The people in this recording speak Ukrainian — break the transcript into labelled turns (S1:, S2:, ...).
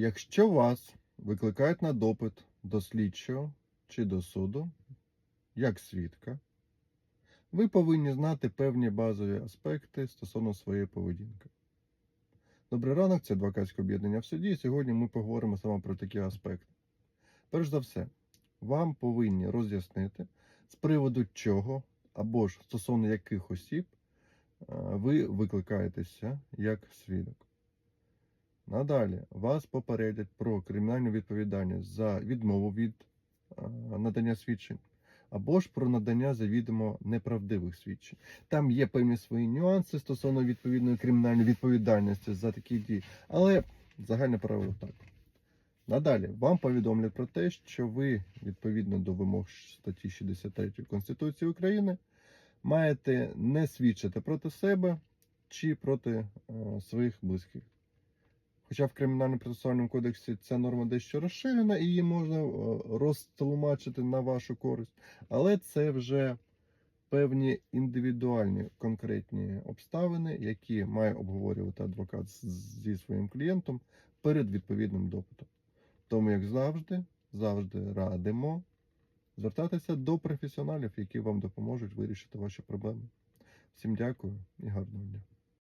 S1: Якщо вас викликають на допит до слідчого чи до суду, як свідка, ви повинні знати певні базові аспекти стосовно своєї поведінки. Добрий ранок, це адвокатське об'єднання в суді. Сьогодні ми поговоримо саме про такі аспекти. Перш за все, вам повинні роз'яснити, з приводу чого або ж стосовно яких осіб е, ви викликаєтеся як свідок. Надалі вас попередять про кримінальну відповідальність за відмову від надання свідчень або ж про надання завідомо неправдивих свідчень. Там є певні свої нюанси стосовно відповідної кримінальної відповідальності за такі дії, але загальне правило так. Надалі вам повідомлять про те, що ви відповідно до вимог статті 63 Конституції України маєте не свідчити проти себе чи проти своїх близьких. Хоча в кримінальному процесуальному кодексі ця норма дещо розширена і її можна е, розтлумачити на вашу користь, але це вже певні індивідуальні конкретні обставини, які має обговорювати адвокат зі своїм клієнтом перед відповідним допитом. Тому, як завжди, завжди радимо звертатися до професіоналів, які вам допоможуть вирішити ваші проблеми. Всім дякую і гарного дня.